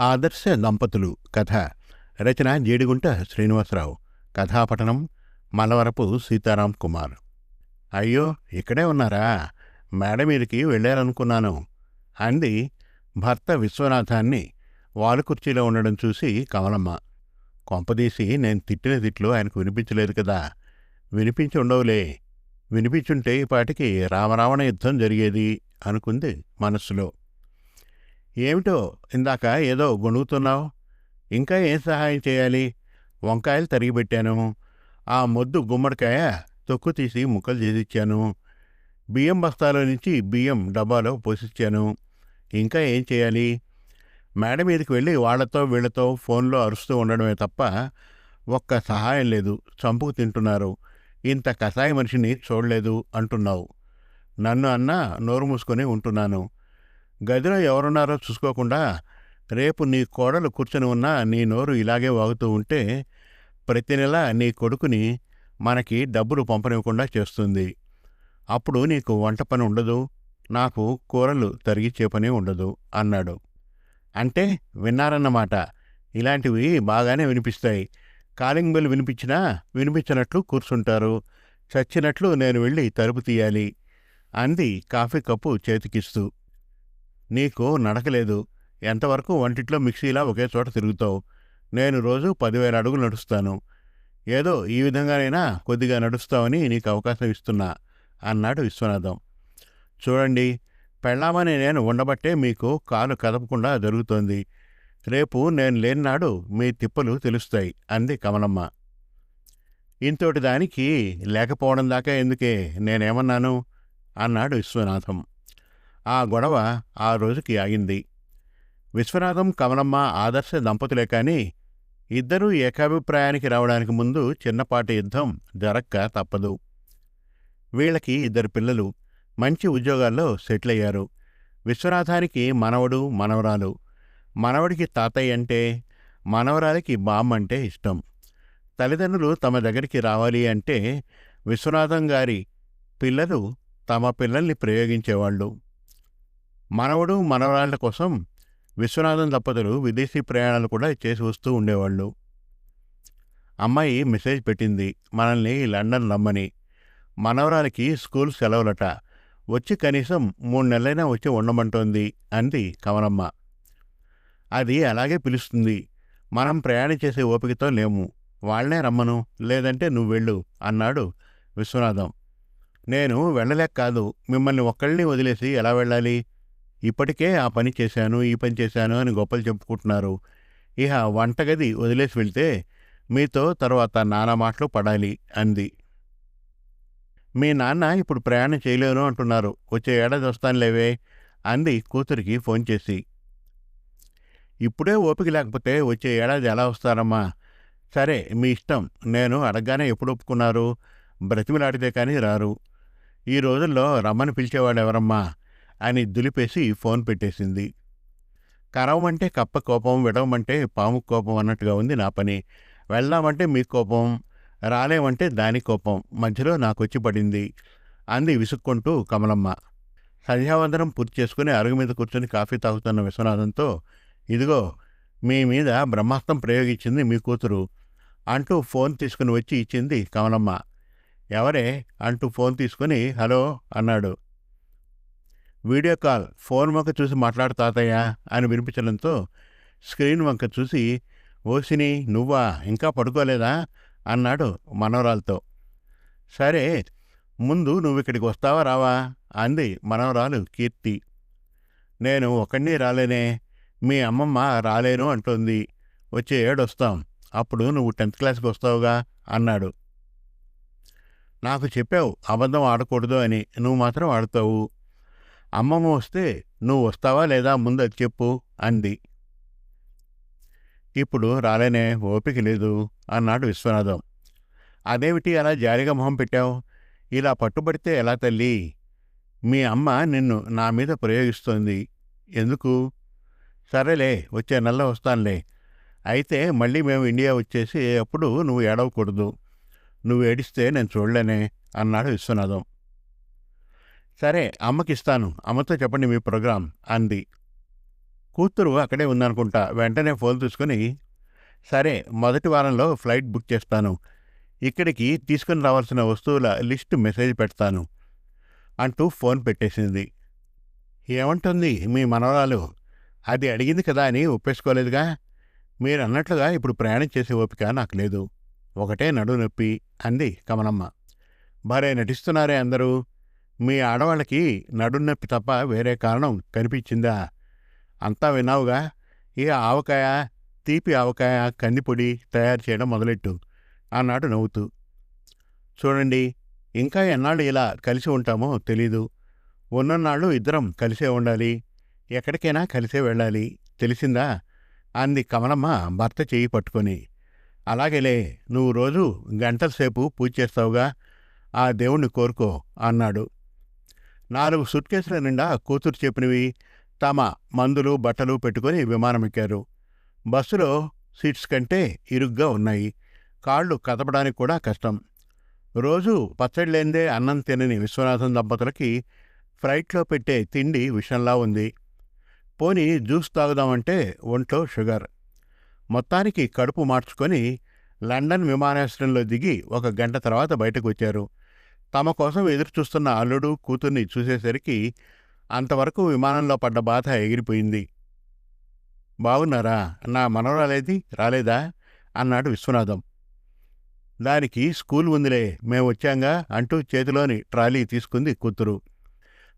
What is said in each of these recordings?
ఆదర్శ దంపతులు. కథ. రచన జేడిగుంట శ్రీనివాసరావు. కథాపఠనం మలవరపు సీతారాం కుమార్. అయ్యో ఇక్కడే ఉన్నారా? మేడ మీదకి వెళ్ళారనుకున్నాను. అంది భర్త విశ్వనాథాన్ని వాలుకుర్చీలో ఉండడం చూసి కమలమ్మ. కొంపదీసి నేను తిట్టిన తిట్లు ఆయనకు వినిపించలేదు కదా. వినిపించి ఉండవులే. వినిపించుంటే ఈ పాటికి రామరావణ యుద్ధం జరిగేది అనుకుంది మనస్సులో. ఏమిటో ఇందాక ఏదో గొణుగుతున్నావు? ఇంకా ఏం సహాయం చేయాలి? వంకాయలు తరిగిపెట్టాను. ఆ మొద్దు గుమ్మడికాయ తొక్కు తీసి ముక్కలు చేసిచ్చాను. బియ్యం బస్తాలో నుంచి బియ్యం డబ్బాలో పోసిచ్చాను. ఇంకా ఏం చేయాలి? మేడ మీదకి వెళ్ళి వాళ్ళతో వీళ్ళతో ఫోన్లో అరుస్తూ ఉండడమే తప్ప ఒక్క సహాయం లేదు. చంపుకు తింటున్నారు. ఇంత కషాయ మనిషిని చూడలేదు అంటున్నావు. నన్ను అన్నా నోరు మూసుకొని ఉంటున్నాను. గదిలో ఎవరున్నారో చూసుకోకుండా రేపు నీ కోడలు కూర్చొని ఉన్నా నీ నోరు ఇలాగే వాగుతూ ఉంటే ప్రతి నెల నీ కొడుకుని మనకి డబ్బులు పంపనివ్వకుండా చేస్తుంది. అప్పుడు నీకు వంట పని ఉండదు నాకు కూరలు తరిగిచ్చే పని ఉండదు అన్నాడు. అంటే విన్నారన్నమాట. ఇలాంటివి బాగానే వినిపిస్తాయి. కాలింగ్ బెల్ వినిపించినా వినిపించినట్లు కూర్చుంటారు. చచ్చినట్లు నేను వెళ్ళి తలుపు తీయాలి అంది కాఫీ కప్పు చేతికిస్తూ. నీకు నడకలేదు. ఎంతవరకు వంటిట్లో మిక్సీలా ఒకే చోట తిరుగుతావు? నేను రోజు పదివేల అడుగులు నడుస్తాను. ఏదో ఈ విధంగానైనా కొద్దిగా నడుస్తావని నీకు అవకాశం ఇస్తున్నా అన్నాడు విశ్వనాథం. చూడండి పెళ్ళామని నేను ఉండబట్టే మీకు కాలు కదపకుండా జరుగుతోంది. రేపు నేను లేనినాడు మీ తిప్పలు తెలుస్తాయి అంది కమలమ్మ. ఇంతోటి దానికి లేకపోవడం దాకా ఎందుకే నేనేమన్నాను? అన్నాడు విశ్వనాథం. ఆ గొడవ ఆ రోజుకి ఆగింది. విశ్వనాథం కమలమ్మ ఆదర్శ దంపతులే కాని ఇద్దరూ ఏకాభిప్రాయానికి రావడానికి ముందు చిన్నపాటి యుద్ధం జరక్క తప్పదు. వీళ్ళకి ఇద్దరు పిల్లలు మంచి ఉద్యోగాల్లో సెటిల్ అయ్యారు విశ్వనాథానికి మనవడు మనవరాలు. మనవడికి తాతయ్య అంటే మనవరాలికి బామ్మ అంటే ఇష్టం. తల్లిదండ్రులు తమ దగ్గరికి రావాలి అంటే విశ్వనాథం గారి పిల్లలు తమ పిల్లల్ని ప్రయోగించేవాళ్ళు. మనవడు మనవరాళ్ళ కోసం విశ్వనాథం దంపతులు విదేశీ ప్రయాణాలు కూడా చేసి వస్తూ ఉండేవాళ్ళు. అమ్మాయి మెసేజ్ పెట్టింది మనల్ని లండన్ రమ్మని. మనవరాలికి స్కూల్ సెలవులట. వచ్చి కనీసం మూడు నెలలైనా వచ్చి ఉండమంటోంది అంది కమలమ్మ. అది అలాగే పిలుస్తుంది. మనం ప్రయాణం చేసే ఓపికతో లేము. వాళ్ళనే రమ్మను. లేదంటే నువ్వు వెళ్ళు అన్నాడు విశ్వనాథం. నేను వెళ్ళలేక కాదు. మిమ్మల్ని ఒక్కళ్ళని వదిలేసి ఎలా వెళ్ళాలి? ఇప్పటికే ఆ పని చేశాను ఈ పని చేశాను అని గొప్పలు చెప్పుకుంటున్నారు. ఇహ వంటగది వదిలేసి వెళ్తే మీతో తర్వాత నానా మాటలు పడాలి అంది. మీ నాన్న ఇప్పుడు ప్రయాణం చేయలేను అంటున్నారు. వచ్చే ఏడాది వస్తానులేవే అంది కూతురికి ఫోన్ చేసి. ఇప్పుడే ఓపిక లేకపోతే వచ్చే ఏడాది ఎలా వస్తారమ్మా? సరే మీ ఇష్టం. నేను అడగగానే ఎప్పుడు ఒప్పుకున్నారు? బ్రతిమిలాడితే కానీ రారు. ఈ రోజుల్లో రమ్మని పిలిచేవాడు ఎవరమ్మా అని దులిపేసి ఫోన్ పెట్టేసింది. కరవమంటే కప్ప కోపం విడవమంటే పాము కోపం అన్నట్టుగా ఉంది నా పని. వెళ్దామంటే మీ కోపం రాలేమంటే దాని కోపం మధ్యలో నాకు వచ్చి పడింది అంది విసుక్కుంటూ కమలమ్మ. సంధ్యావందనం పూర్తి చేసుకుని అరుగు మీద కూర్చొని కాఫీ తాగుతున్న విశ్వనాథంతో ఇదిగో మీ మీద బ్రహ్మాస్త్రం ప్రయోగించింది మీ కూతురు అంటూ ఫోన్ తీసుకుని వచ్చి ఇచ్చింది కమలమ్మ. ఎవరే? అంటూ ఫోన్ తీసుకుని హలో అన్నాడు. వీడియో కాల్ ఫోన్ వంక చూసి మాట్లాడు తాతయ్య అని వినిపించడంతో స్క్రీన్ వంక చూసి ఓసిని నువ్వా? ఇంకా పడుకోలేదా? అన్నాడు మనవరాలతో. సరే ముందు నువ్వు ఇక్కడికి వస్తావా రావా? అంది మనవరాలు కీర్తి. నేను ఒకడిని రాలేనే మీ అమ్మమ్మ రాలేను అంటోంది. వచ్చే ఏడొస్తాం. అప్పుడు నువ్వు టెన్త్ క్లాస్కి వస్తావుగా అన్నాడు. నాకు చెప్పావు అబద్ధం ఆడకూడదు అని. నువ్వు మాత్రం ఆడుతావు. అమ్మమ్మ వస్తే నువ్వు వస్తావా లేదా ముందు అది చెప్పు అంది. ఇప్పుడు రాలేనే ఓపిక లేదు అన్నాడు విశ్వనాథం. అదేమిటి అలా జాలిగా మొహం పెట్టావు? ఇలా పట్టుబడితే ఎలా తల్లి? మీ అమ్మ నిన్ను నా మీద ప్రయోగిస్తోంది. ఎందుకు? సరేలే వచ్చే నెల వస్తానులే. అయితే మళ్ళీ మేము ఇండియా వచ్చేసి అప్పుడు నువ్వు ఏడవకూడదు. నువ్వు ఏడిస్తే నేను చూడలేనే అన్నాడు విశ్వనాథం. సరే అమ్మకిస్తాను. అమ్మతో చెప్పండి మీ ప్రోగ్రాం అంది. కూతురు అక్కడే ఉందనుకుంటా వెంటనే ఫోన్ తీసుకుని సరే మొదటి వారంలో ఫ్లైట్ బుక్ చేస్తాను. ఇక్కడికి తీసుకుని రావాల్సిన వస్తువుల లిస్ట్ మెసేజ్ పెడతాను అంటూ ఫోన్ పెట్టేసింది. ఏమంటుంది మీ మనవరాలు? అది అడిగింది కదా అని ఒప్పేసుకోలేదుగా? మీరు అన్నట్లుగా ఇప్పుడు ప్రయాణం చేసే ఓపిక నాకు లేదు. ఒకటే నడు నొప్పి అంది కమలమ్మ. భరే నటిస్తున్నారే అందరూ. మీ ఆడవాళ్ళకి నడునొప్పి తప్ప వేరే కారణం కనిపించిందా? అంతా విన్నావుగా? ఈ ఆవకాయ తీపి ఆవకాయ కందిపొడి తయారు చేయడం మొదలెట్టు. అన్నాడు నవ్వుతూ. చూడండి ఇంకా ఎన్నాళ్ళు ఇలా కలిసి ఉంటామో తెలీదు. ఉన్ననాళ్ళు ఇద్దరం కలిసే ఉండాలి. ఎక్కడికైనా కలిసే వెళ్ళాలి. తెలిసిందా? అంది కమలమ్మ భర్త చేయి పట్టుకొని. అలాగేలే నువ్వు రోజు గంటల సేపు పూజ చేస్తావుగా? ఆ దేవుణ్ణి కోరుకో అన్నాడు. నాలుగు సుట్కేసుల నిండా కూతురు చెప్పినవి తమ మందులు బట్టలు పెట్టుకుని విమానమెక్కారు బస్సులో సీట్స్ కంటే ఇరుగ్గా ఉన్నాయి. కాళ్ళు కదపడానికి కూడా కష్టం. రోజు పచ్చడి అన్నం తినని విశ్వనాథం దంపతులకి ఫ్రైట్లో పెట్టే తిండి విషంలా ఉంది. పోని జ్యూస్ తాగుదామంటే ఒంట్లో షుగర్. మొత్తానికి కడుపు మార్చుకొని లండన్ విమానాశ్రయంలో దిగి ఒక గంట తర్వాత బయటకు వచ్చారు తమ కోసం ఎదురుచూస్తున్న అల్లుడు కూతుర్ని చూసేసరికి అంతవరకు విమానంలో పడ్డ బాధ ఎగిరిపోయింది. బాగున్నారా నా మనవరాలేది? రాలేదా? అన్నాడు విశ్వనాథం. దానికి స్కూల్ ఉందిలే. మేము వచ్చాంగా అంటూ చేతిలోని ట్రాలీ తీసుకుంది కూతురు.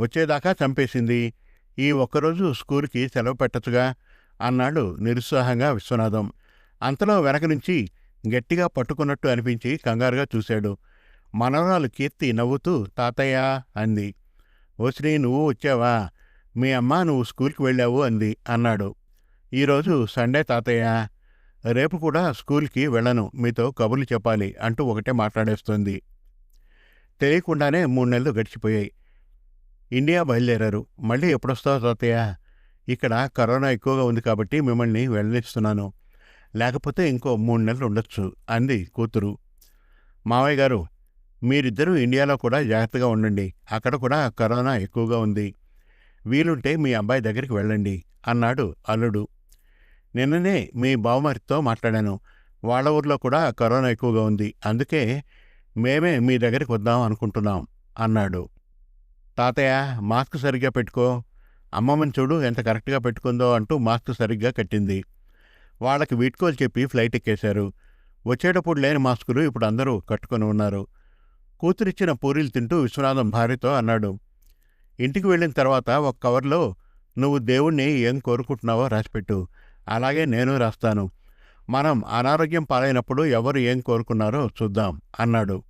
వచ్చేదాకా చంపేసింది. ఈ ఒక్కరోజు స్కూల్కి సెలవు పెట్టచ్చుగా అన్నాడు నిరుత్సాహంగా విశ్వనాథం. అంతలో వెనక నుంచి గట్టిగా పట్టుకున్నట్టు అనిపించి కంగారుగా చూశాడు. మనవరాలు కీర్తి నవ్వుతూ తాతయ్య అంది. ఓశ్రీ నువ్వు వచ్చావా? మీ అమ్మ నువ్వు స్కూల్కి వెళ్ళావు అంది. అన్నాడు. ఈరోజు సండే తాతయ్య. రేపు కూడా స్కూల్కి వెళ్ళను. మీతో కబుర్లు చెప్పాలి అంటూ ఒకటే మాట్లాడేస్తోంది. తెలియకుండానే మూడు నెలలు గడిచిపోయాయి. ఇండియా బయలుదేరారు. మళ్ళీ ఎప్పుడొస్తావు తాతయ్య? ఇక్కడ కరోనా ఎక్కువగా ఉంది కాబట్టి మిమ్మల్ని వెళ్ళనిస్తున్నాను. లేకపోతే ఇంకో మూడు నెలలు ఉండొచ్చు అంది కూతురు. మావయ్య గారు మీరిద్దరూ ఇండియాలో కూడా జాగ్రత్తగా ఉండండి. అక్కడ కూడా కరోనా ఎక్కువగా ఉంది. వీలుంటే మీ అబ్బాయి దగ్గరికి వెళ్ళండి అన్నాడు అల్లుడు. నిన్ననే మీ బావమరితో మాట్లాడాను. వాళ్ళ ఊర్లో కూడా కరోనా ఎక్కువగా ఉంది. అందుకే మేమే మీ దగ్గరికి వద్దాం అనుకుంటున్నాం అన్నాడు. తాతయ్య మాస్క్ సరిగ్గా పెట్టుకో. అమ్మమ్మని చూడు ఎంత కరెక్ట్గా పెట్టుకుందో అంటూ మాస్క్ సరిగ్గా కట్టింది. వాళ్ళకి వీడ్కోలు చెప్పి ఫ్లైట్ ఎక్కేశారు. వచ్చేటప్పుడు లేని మాస్కులు ఇప్పుడు అందరూ కట్టుకొని ఉన్నారు. కూతురిచ్చిన పూరీలు తింటూ విశ్వనాథం భార్యతో అన్నాడు. ఇంటికి వెళ్ళిన తర్వాత ఒక కవర్లో నువ్వు దేవుణ్ణి ఏం కోరుకుంటున్నావో రాసిపెట్టు. అలాగే నేను రాస్తాను. మనం అనారోగ్యం పాలైనప్పుడు ఎవరు ఏం కోరుకున్నారో చూద్దాం అన్నాడు.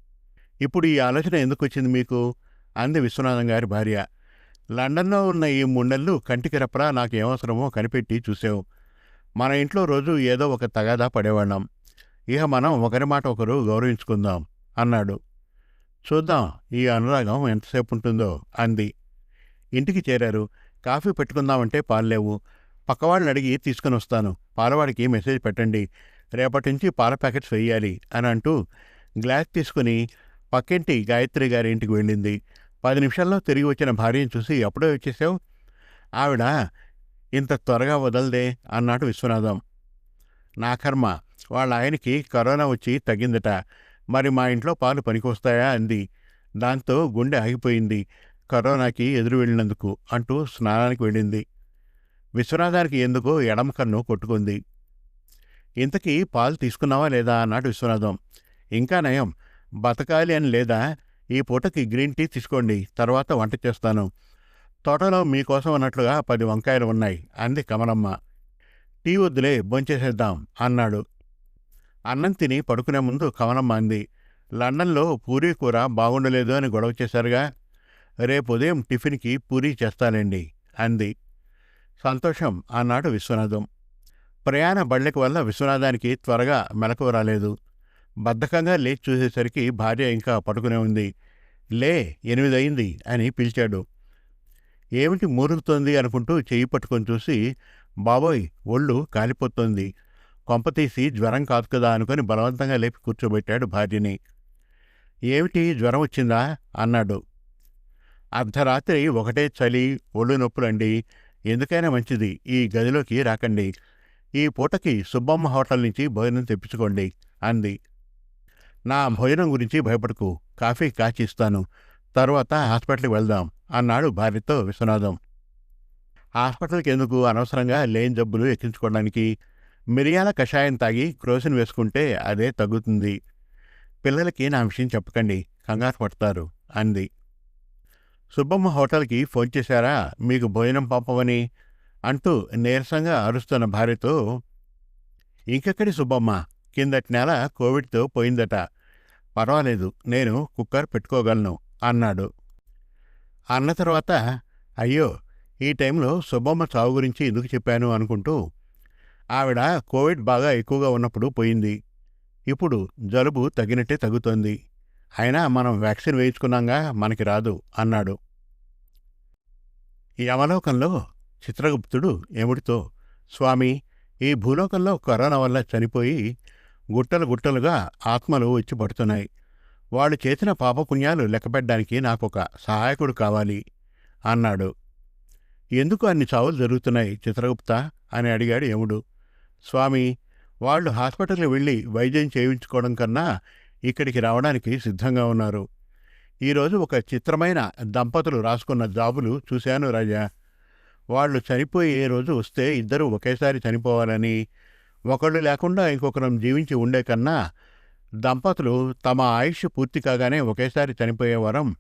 ఇప్పుడు ఈ ఆలోచన ఎందుకు వచ్చింది మీకు? అంది విశ్వనాథం గారి భార్య. లండన్లో ఉన్న ఈ ముండళ్ళు కంటికి రెప్పరా నాకు ఏమవసరమో కనిపెట్టి చూసావు మన ఇంట్లో రోజు ఏదో ఒక తగాదా పడేవాళ్ళం. ఇక మనం ఒకరి మాట ఒకరు గౌరవించుకుందాం అన్నాడు. చూద్దాం ఈ అనురాగం ఎంతసేపు ఉంటుందో అంది. ఇంటికి చేరారు. కాఫీ పెట్టుకుందామంటే పాలు లేవు పక్కవాళ్ళని అడిగి తీసుకుని వస్తాను పాలవాడికి మెసేజ్ పెట్టండి. రేపటి నుంచి పాల ప్యాకెట్స్ వేయాలి అని అంటూ గ్లాస్ తీసుకుని పక్కింటి గాయత్రి గారి ఇంటికి వెళ్ళింది. పది నిమిషాల్లో తిరిగి వచ్చిన భార్యను చూసి ఎప్పుడో వచ్చేసావు? ఆవిడ ఇంత త్వరగా వదలదే అన్నాడు విశ్వనాథం. నా కర్మ వాళ్ళ ఆయనకి కరోనా వచ్చి తగ్గిందట. మరి మా ఇంట్లో పాలు పనికొస్తాయా అంది. దాంతో గుండె ఆగిపోయింది. కరోనాకి ఎదురు వెళ్ళినందుకు అంటూ స్నానానికి వెళ్ళింది. విశ్వనాథానికి ఎందుకో ఎడమ కన్ను కొట్టుకుంది. ఇంతకీ పాలు తీసుకున్నావా లేదా? అన్నాడు విశ్వనాథం. ఇంకా నయం. బతకాలి అని లేదా? ఈ పూటకి గ్రీన్ టీ తీసుకోండి. తర్వాత వంట చేస్తాను. తోటలో మీకోసం అన్నట్లుగా పది వంకాయలు ఉన్నాయి. అంది కమలమ్మ. టీ వద్దులే భోంచేసేద్దాం అన్నాడు. అన్నం తిని పడుకునే ముందు కమలమ్మ అంది లండన్లో పూరీ కూర బాగుండలేదు అని గొడవ చేశారుగా. రేపు ఉదయం టిఫిన్కి పూరీ చేస్తానండి అంది. సంతోషం అన్నాడు విశ్వనాథం. ప్రయాణ బళ్ళకి వల్ల విశ్వనాథానికి త్వరగా మెలకు రాలేదు. బద్ధకంగా లేచి చూసేసరికి భార్య ఇంకా పడుకునే ఉంది. లే ఎనిమిదయింది అని పిలిచాడు. ఏమిటి మూరుగుతోంది అనుకుంటూ చెయ్యి పట్టుకొని చూసి బాబోయ్ ఒళ్ళు కాలిపోతోంది. కొంపతీసి జ్వరం కాదు కదా అనుకుని బలవంతంగా లేపి కూర్చోబెట్టాడు భార్యని. ఏమిటి? జ్వరం వచ్చిందా? అన్నాడు. అర్ధరాత్రి ఒకటే చలి ఒళ్ళు నొప్పులండి. ఎందుకైనా మంచిది. ఈ గదిలోకి రాకండి. ఈ పూటకి సుబ్బమ్మ హోటల్ నుంచి భోజనం తెప్పించుకోండి అంది. నా భోజనం గురించి భయపడకు. కాఫీ కాచి ఇస్తాను. తరువాత హాస్పిటల్కి వెళ్దాం అన్నాడు భార్యతో విశ్వనాథం. హాస్పిటల్కి ఎందుకు? అనవసరంగా లేని జబ్బులు ఎక్కించుకోవడానికి మిరియాల కషాయం తాగి క్రోసిన్ వేసుకుంటే అదే తగ్గుతుంది. పిల్లలకి నా విషయం చెప్పకండి కంగారు పడతారు అంది. సుబ్బమ్మ హోటల్కి ఫోన్ చేశారా? మీకు భోజనం పంపమని? అంటూ నీరసంగా అరుస్తున్న భార్యతో ఇంకెక్కడి సుబ్బమ్మ? కిందటి నెల కోవిడ్తో పోయిందట. పర్వాలేదు నేను కుక్కర్ పెట్టుకోగలను అన్నాడు. అన్న తర్వాత అయ్యో ఈ టైంలో సుబ్బమ్మ చావు గురించి ఎందుకు చెప్పాను అనుకుంటూ ఆవిడ కోవిడ్ బాగా ఎక్కువగా ఉన్నప్పుడు పోయింది. ఇప్పుడు జలుబు తగినట్టే తగ్గుతోంది. అయినా మనం వ్యాక్సిన్ వేయించుకున్నాగా మనకి రాదు అన్నాడు. ఈ అవలోకంలో చిత్రగుప్తుడు ఎముడితో స్వామి ఈ భూలోకంలో కరోనా వల్ల చనిపోయి గుట్టలు గుట్టలుగా ఆత్మలు వచ్చి పడుతున్నాయి. వాళ్ళు చేసిన పాపపుణ్యాలు లెక్కపెట్టడానికి నాకొక సహాయకుడు కావాలి అన్నాడు. ఎందుకు అన్ని చావులు జరుగుతున్నాయి చిత్రగుప్త? అని అడిగాడు యముడు. స్వామి వాళ్ళు హాస్పిటల్కి వెళ్ళి వైద్యం చేయించుకోవడం కన్నా ఇక్కడికి రావడానికి సిద్ధంగా ఉన్నారు. ఈరోజు ఒక చిత్రమైన దంపతులు రాసుకున్న జాబులు చూశాను రాజా. వాళ్ళు చనిపోయే రోజు వస్తే ఇద్దరూ ఒకేసారి చనిపోవాలని ఒకళ్ళు లేకుండా ఇంకొకరం జీవించి ఉండే కన్నా దంపతులు తమ ఆయుష్ పూర్తి కాగానే ఒకేసారి చనిపోయే వరం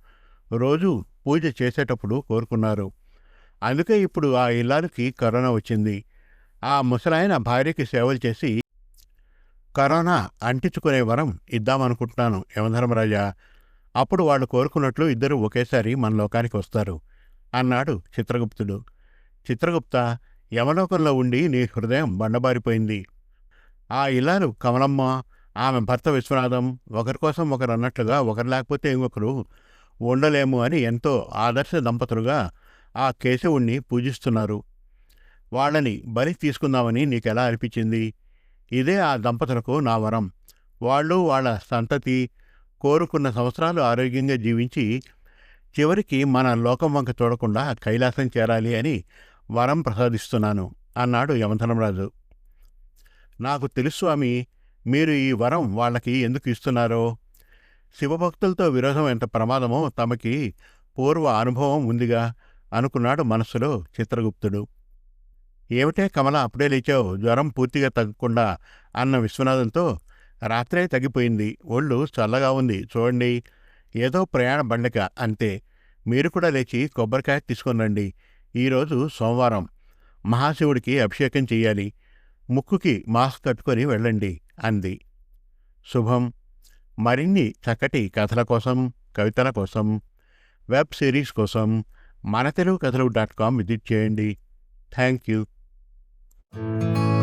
రోజు పూజ చేసేటప్పుడు కోరుకున్నారు. అందుకే ఇప్పుడు ఆ ఇల్లాలకి కరోనా వచ్చింది. ఆ ముసలాయన భార్యకి సేవలు చేసి కరోనా అంటించుకునే వరం ఇద్దామనుకుంటున్నాను యమధర్మరాజా. అప్పుడు వాళ్ళు కోరుకున్నట్లు ఇద్దరు ఒకేసారి మన లోకానికి వస్తారు అన్నాడు చిత్రగుప్తుడు. చిత్రగుప్త యమలోకంలో ఉండి నీ హృదయం బండబారిపోయింది. ఆ ఇల్లాలు కమలమ్మ ఆమె భర్త విశ్వనాథం ఒకరి కోసం ఒకరు అన్నట్లుగా ఒకరు లేకపోతే ఇంకొకరు ఉండలేము అని ఎంతో ఆదర్శ దంపతులుగా ఆ కేశవుణ్ణి పూజిస్తున్నారు. వాళ్ళని బలి తీసుకుందామని నీకెలా అనిపించింది? ఇదే ఆ దంపతులకు నా వరం. వాళ్ళు వాళ్ళ సంతతి కోరుకున్న సంవత్సరాలు ఆరోగ్యంగా జీవించి చివరికి మన లోకం వంక చూడకుండా కైలాసం చేరాలి అని వరం ప్రసాదిస్తున్నాను అన్నాడు యమధనరాజు నాకు తెలుసు స్వామి మీరు ఈ వరం వాళ్ళకి ఎందుకు ఇస్తున్నారో? శివభక్తులతో విరోధం ఎంత ప్రమాదమో తమకి పూర్వ అనుభవం ఉందిగా అనుకున్నాడు మనస్సులో చిత్రగుప్తుడు. ఏమిటే కమల? అప్పుడే లేచావు. జ్వరం పూర్తిగా తగ్గకుండా అన్న విశ్వనాథంతో రాత్రే తగ్గిపోయింది. ఒళ్ళు చల్లగా ఉంది. చూడండి. ఏదో ప్రయాణ బండక. అంతే. మీరు కూడా లేచి కొబ్బరికాయ తీసుకొనండి ఈరోజు సోమవారం. మహాశివుడికి అభిషేకం చెయ్యాలి. ముక్కుకి మాస్క్ కట్టుకొని వెళ్ళండి అంది. శుభం. మరిన్ని చక్కటి కథల కోసం కవితల కోసం వెబ్ సిరీస్ కోసం మన తెలుగు కథలు డాట్ కామ్ విజిట్ చేయండి. Thank you Música